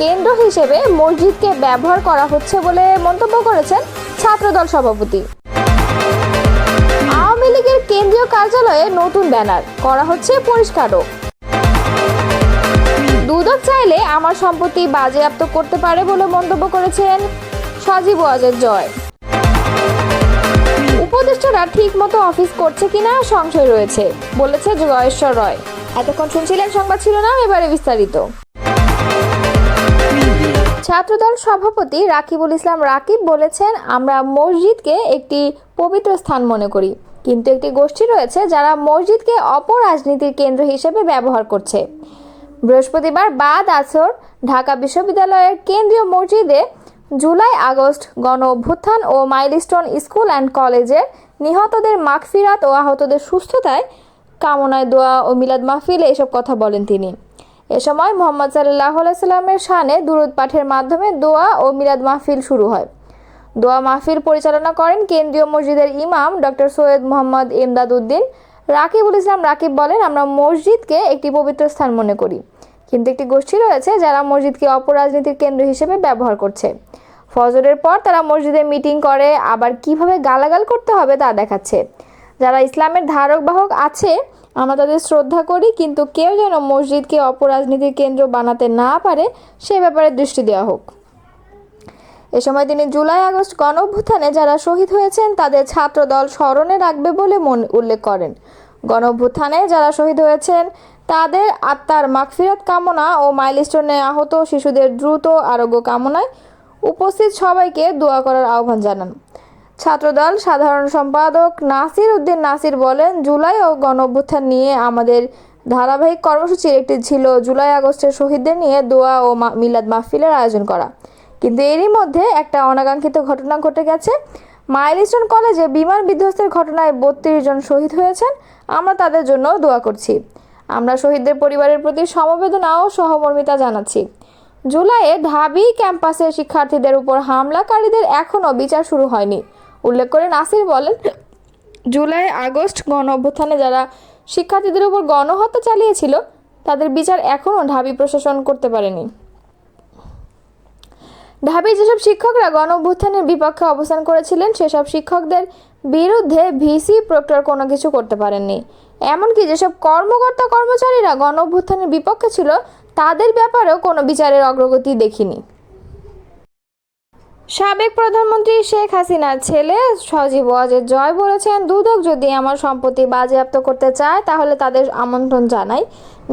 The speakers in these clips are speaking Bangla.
কেন্দ্র হিসেবে মসজিদকে ব্যবহার করা হচ্ছে বলে মন্তব্য করেছেন ছাত্রদল সভাপতি। আওয়ামী লীগের কেন্দ্রীয় কার্যালয়ে নতুন ব্যানার, করা হচ্ছে পরিষ্কারও। দুদক চাইলে আমার সম্পত্তি বাজেয়াপ্ত করতে পারে বলে মন্তব্য করেছেন সজীব ওয়াজের জয়। উপদেষ্টারা ঠিক মতো অফিস করছে কিনা সংশয় রয়েছে, বলেছে জয়েশ্বর রয়। এতক্ষণ শুনছিলেন সংবাদ শিরোনাম, এবারে বিস্তারিত। ছাত্রদল সভাপতি রাকিবুল ইসলাম রাকিব বলেছেন, আমরা মসজিদকে একটি পবিত্র স্থান মনে করি। কিন্তু একটি গোষ্ঠী রয়েছে যারা মসজিদকে অপরাজনীতির কেন্দ্র হিসেবে ব্যবহার করছে। বৃহস্পতিবার বাদ আসর ঢাকা বিশ্ববিদ্যালয়ের কেন্দ্রীয় মসজিদে জুলাই আগস্ট গণ অভ্যুত্থান ও মাইলস্টোন স্কুল অ্যান্ড কলেজের নিহতদের মাগফিরাত ও আহতদের সুস্থতায় কামনায় দোয়া ও মিলাদ মাহফিলে এসব কথা বলেন তিনি। এ সময় মোহাম্মদ সাল্লাহ সাল্লামের শানে দুরুদ পাঠের মাধ্যমে দোয়া ও মিলাদ মাহফিল শুরু হয়। দোয়া মাহফিল পরিচালনা করেন কেন্দ্রীয় মসজিদের ইমাম ডক্টর সৈয়দ মোহাম্মদ ইমদাদ উদ্দিন রাকিবুল ইসলাম রাকিব বলেন, আমরা মসজিদকে একটি পবিত্র স্থান মনে করি। কিন্তু একটি গোষ্ঠী রয়েছে যারা মসজিদকে অপরাজনীতির কেন্দ্র হিসেবে ব্যবহার করছে। ফজরের পর তারা মসজিদে মিটিং করে, আবার কীভাবে গালাগাল করতে হবে তা দেখাচ্ছে। যারা ইসলামের ধারক বাহক আছে আমরা তাদের শ্রদ্ধা করি, কিন্তু কেউ যেন মসজিদকে অপরাজনীতির কেন্দ্র বানাতে না পারে, সে ব্যাপারে দৃষ্টি দেওয়া হোক। এ সময় তিনি জুলাই আগস্ট গণ অভ্যুত্থানে যারা শহীদ হয়েছেন, তাদের ছাত্রদল স্মরণে রাখবে বলে মন উল্লেখ করেন। গণ অভ্যুত্থানে যারা শহীদ হয়েছেন, তাদের আত্মার মাগফিরাত কামনা ও মাইলস্টোনে আহত শিশুদের দ্রুত আরোগ্য কামনায় উপস্থিত সবাইকে দোয়া করার আহ্বান জানান। ছাত্রদল সাধারণ সম্পাদক নাসির উদ্দিন নাসির বলেন, জুলাই ও গণ অভ্যুত্থান নিয়ে আমাদের ধারাবাহিক কর্মসূচির একটি ছিল জুলাই আগস্টের শহীদদের নিয়ে দোয়া ও মিলাদ মাহফিলের আয়োজন করা। কিন্তু এরই মধ্যে একটা অনাকাঙ্ক্ষিত ঘটনা ঘটে গেছে। মাইলস্টোন কলেজে বিমান বিধ্বস্তের ঘটনায় বত্রিশ জন শহীদ হয়েছেন। আমরা তাদের জন্য দোয়া করছি। আমরা শহীদদের পরিবারের প্রতি সমবেদনা ও সহমর্মিতা জানাচ্ছি। জুলাইয়ে ঢাবি ক্যাম্পাসের শিক্ষার্থীদের উপর হামলাকারীদের এখনও বিচার শুরু হয়নি। উল্লেখ করে নাসির বলেন, জুলাই আগস্ট গণ অভ্যুত্থানে যারা শিক্ষার্থীদের উপর গণহত্যা চালিয়েছিল, তাদের বিচার এখনও ঢাবি প্রশাসন করতে পারেনি। ঢাবির যেসব শিক্ষকরা গণ অভ্যুত্থানের বিপক্ষে অবস্থান করেছিলেন, সেসব শিক্ষকদের বিরুদ্ধে ভিসি, প্রক্টর কোনো কিছু করতে পারেননি। এমনকি যেসব কর্মকর্তা কর্মচারীরা গণ অভ্যুত্থানের বিপক্ষে ছিল, তাদের ব্যাপারেও কোনো বিচারের অগ্রগতি দেখিনি। সাবেক প্রধানমন্ত্রী শেখ হাসিনার ছেলে সজীব ওয়াজেদ জয় বলেছেন, দুদক যদি আমার সম্পত্তি বাজেয়াপ্ত করতে চায়, তাহলে তাদের আমন্ত্রণ জানাই।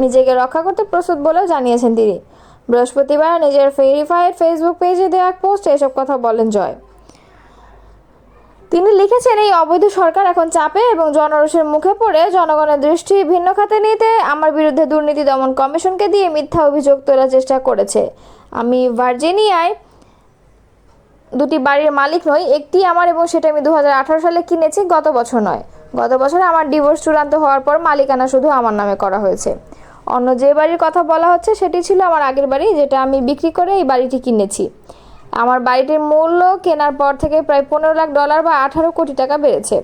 নিজেকে রক্ষা করতে প্রস্তুত বলেও জানিয়েছেন তিনি। বৃহস্পতিবার নিজের ভেরিফাইড ফেসবুক পেজে দেওয়া এক পোস্টে এসব কথা বলেন জয়। তিনি লিখেছেন, এই অবৈধ সরকার এখন চাপে এবং জনরোষের মুখে পড়ে। জনগণের দৃষ্টি ভিন্ন খাতে নিতে আমার বিরুদ্ধে দুর্নীতি দমন কমিশনকে দিয়ে মিথ্যা অভিযোগ তোলার চেষ্টা করেছে। আমি ভার্জিনিয়ায় দুটি বাড়ির মালিক নই, একটি আমার এবং সেটা আমি দু হাজার আঠারো সালে কিনেছি, গত বছর নয়। গত বছর আমার ডিভোর্স চূড়ান্ত হওয়ার পর মালিকানা শুধু আমার নামে করা হয়েছে। অন্য যে বাড়ির কথা বলা হচ্ছে, সেটি ছিল আমার আগের বাড়ি, যেটা আমি বিক্রি করে এই বাড়িটি কিনেছি। আমার বাড়িটির মূল্য কেনার পর থেকে প্রায় পনেরো লাখ ডলার বা আঠারো কোটি টাকা বেড়েছে।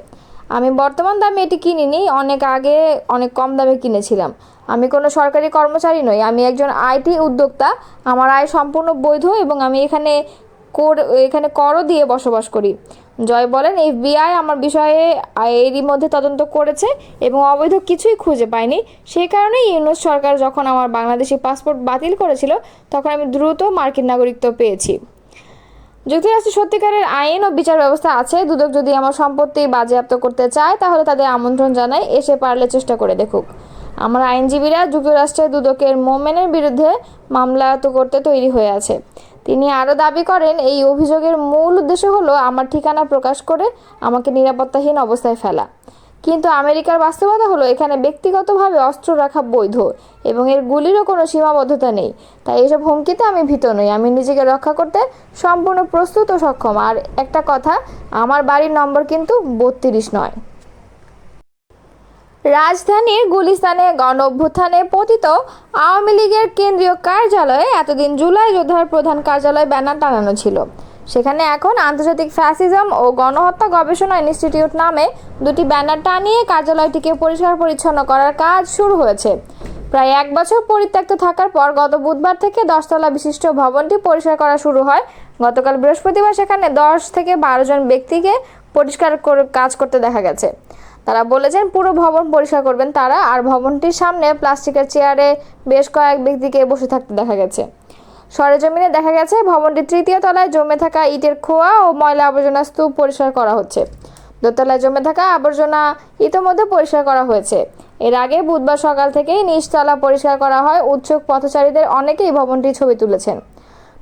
আমি বর্তমান দামে এটি কিনিনি, অনেক আগে অনেক কম দামে কিনেছিলাম। আমি কোনো সরকারি কর্মচারী নই, আমি একজন আইটি উদ্যোক্তা। আমার আয় সম্পূর্ণ বৈধ এবং আমি এখানে কর, এখানে করও দিয়ে বসবাস করি। জয় বলেন, এফবিআই আমার বিষয়ে এরই মধ্যে তদন্ত করেছে এবং অবৈধ কিছুই খুঁজে পায়নি। সেই কারণেই ইউনুস সরকার যখন আমার বাংলাদেশি পাসপোর্ট বাতিল করেছিল, তখন আমি দ্রুত মার্কিন নাগরিকত্ব পেয়েছি। যুক্তরাষ্ট্রে সত্যিকারের আইন ও বিচার ব্যবস্থা আছে। দুদক যদি আমার সম্পত্তি বাজেয়াপ্ত করতে চায়, তাহলে তাদের আমন্ত্রণ জানাই। এসে পারলে চেষ্টা করে দেখুক। আমার আইনজীবীরা যুক্তরাষ্ট্রে দুদকের মোমেনের বিরুদ্ধে মামলা তো করতে তৈরি হয়ে আছে। তিনি আরও দাবি করেন, এই অভিযোগের মূল উদ্দেশ্য হলো আমার ঠিকানা প্রকাশ করে আমাকে নিরাপত্তাহীন অবস্থায় ফেলা। কিন্তু আমেরিকার বাস্তবতা হলো এখানে ব্যক্তিগতভাবে অস্ত্র রাখা বৈধ এবং এর গুলিরও কোনো সীমাবদ্ধতা নেই। তাই এসব হুমকিতে আমি ভীত নই। আমি নিজেকে রক্ষা করতে সম্পূর্ণ প্রস্তুত ও সক্ষম। আর একটা কথা, আমার বাড়ির নম্বর কিন্তু বত্রিশ নয়। রাজধানীর গুলিস্তানে গণ অভ্যুত্থানে পতিত আওয়ামী লীগের কেন্দ্রীয় কার্যালয়ে এতদিন জুলাই যোদ্ধার প্রধান কার্যালয় ব্যানার টানানো ছিল। সেখানে এখন আন্তর্জাতিক ফ্যাসিজম ও গণহত্যা গবেষণা ইনস্টিটিউট নামে দুটি ব্যানার টানিয়ে কার্যালয়টিকে পরিষ্কার পরিচ্ছন্ন করার কাজ শুরু হয়েছে। প্রায় এক বছর পরিত্যক্ত থাকার পর গত বুধবার থেকে দশতলা বিশিষ্ট ভবনটি পরিষ্কার করা শুরু হয়। গতকাল বৃহস্পতিবার সেখানে দশ থেকে বারো জন ব্যক্তিকে পরিষ্কার করে কাজ করতে দেখা গেছে। তারা বলেছেন পুরো ভবন পরিষ্কার করবেন তারা, আর ভবনটির সামনে প্লাস্টিকের চেয়ারে বেশ কয়েক ব্যক্তিকে বসে থাকতে দেখা গেছে। সরেজমিনে দেখা গেছে, ভবনটির তৃতীয় তলায় জমে থাকা ইটের খোয়া ও ময়লা আবর্জনা স্তূপ পরিষ্কার করা হচ্ছে। দোতলায় জমে থাকা আবর্জনা ইতোমধ্যে পরিষ্কার করা হয়েছে। এর আগে বুধবার সকাল থেকেই নিচতলা পরিষ্কার করা হয়। উৎসুক পথচারীদের অনেকেই ভবনটির ছবি তুলেছেন।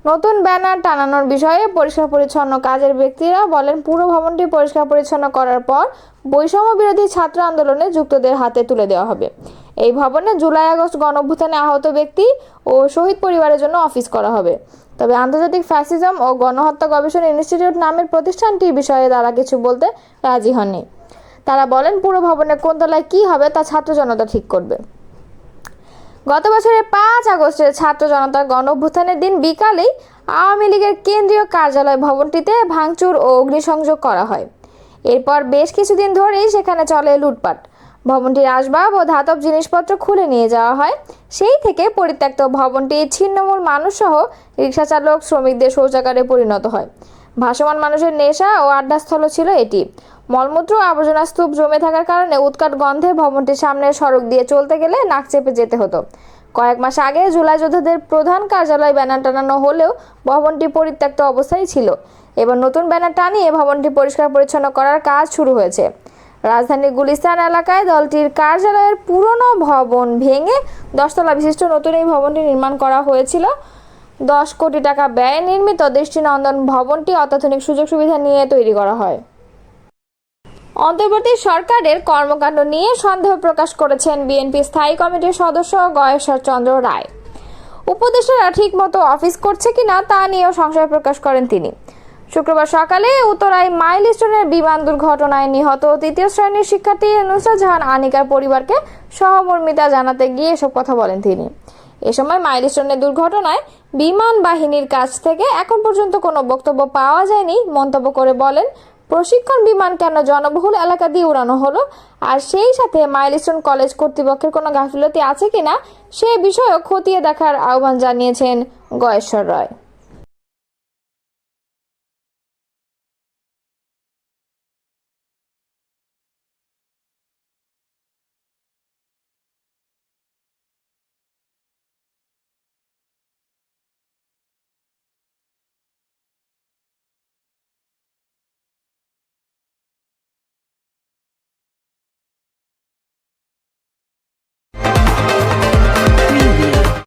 নতুন ব্যানার টানানোর বিষয়ে পরিষ্কার পরিচ্ছন্ন কাজের ব্যক্তিরা বলেন, পুরো ভবনটি পরিষ্কার পরিচ্ছন্ন করার পর বৈষম্য বিরোধী ছাত্র আন্দোলনে যুক্তদের হাতে তুলে দেওয়া হবে। এই ভবনে জুলাই আগস্ট গণঅভ্যুত্থানে আহত ব্যক্তি ও শহীদ পরিবারের জন্য অফিস করা হবে। তবে আন্তর্জাতিক ফ্যাসিজম ও গণহত্যা গবেষণা ইনস্টিটিউট নামের প্রতিষ্ঠানটির বিষয়ে তারা কিছু বলতে রাজি হননি। তারা বলেন, পুরো ভবনের কোন তলায় কী হবে তা ছাত্র জনতা ঠিক করবে। গত বছরের পাঁচ আগস্টের ছাত্র জনতার গণ অভ্যুত্থানের দিন বিকালেই আওয়ামী লীগের কেন্দ্রীয় কার্যালয় ভবনটিতে ভাঙচুর ও অগ্নিসংযোগ করা হয়। এরপর বেশ কিছুদিন ধরেই সেখানে চলে লুটপাট। ভবনটির আসবাব ও ধাতব জিনিসপত্র খুলে নিয়ে যাওয়া হয়। সেই থেকে পরিত্যক্ত ভবনটি ছিন্নমূল মানুষসহ রিক্সা চালক শ্রমিকদের শৌচাগারে পরিণত হয়। ভাসমান মানুষের নেশা ও আড্ডাস্থল ছিল এটি। মলমূত্র আবর্জনা স্তূপ জমে থাকার কারণে উৎকাট গন্ধে ভবনটির সামনের সড়ক দিয়ে চলতে গেলে নাক চেপে যেতে হতো। কয়েক মাস আগে জুলাই যোদ্ধাদের প্রধান কার্যালয় ব্যানার টানানো হলেও ভবনটি পরিত্যক্ত অবস্থায় ছিল। এবার নতুন ব্যানার টানিয়ে ভবনটি পরিষ্কার পরিচ্ছন্ন করার কাজ শুরু হয়েছে। রাজধানীর গুলিস্তান এলাকায় দলটির কার্যালয়ের পুরনো ভবন ভেঙে দশতলা বিশিষ্ট নতুন এই ভবনটি নির্মাণ করা হয়েছিল। দশ কোটি টাকা ব্যয়ে নির্মিত দৃষ্টিনন্দন ভবনটি অত্যাধুনিক সুযোগ সুবিধা নিয়ে তৈরি করা হয়। অন্তর্বর্তী সরকারের কর্মকাণ্ড নিয়ে সন্দেহ প্রকাশ করেছেন বিএনপি স্থায়ী কমিটির সদস্য গয়েশ্বর চন্দ্র রায়। উপদেষ্টারা ঠিকমতো অফিস করছে কিনা তা নিয়েও সংশয় প্রকাশ করেন তিনি। শুক্রবার সকালে উত্তরায় মাইলস্টোনের বিমান দুর্ঘটনায় নিহত তৃতীয় শ্রেণির শিক্ষার্থী নুসরাত জাহান আনিকার পরিবারকে সহমর্মিতা জানাতে গিয়ে এসব কথা বলেন তিনি। এ সময় মাইলস্টোনের দুর্ঘটনায় বিমান বাহিনীর কাছ থেকে এখন পর্যন্ত কোনো বক্তব্য পাওয়া যায়নি, মন্তব্য করে বলেন প্রশিক্ষণ বিমান কেন জনবহুল এলাকা দিয়ে উড়ানো হলো? আর সেই সাথে মাইলস্টোন কলেজ কর্তৃপক্ষের কোনো গাফিলতি আছে কিনা? সে বিষয়েও খতিয়ে দেখার আহ্বান জানিয়েছেন গয়েশ্বর রায়।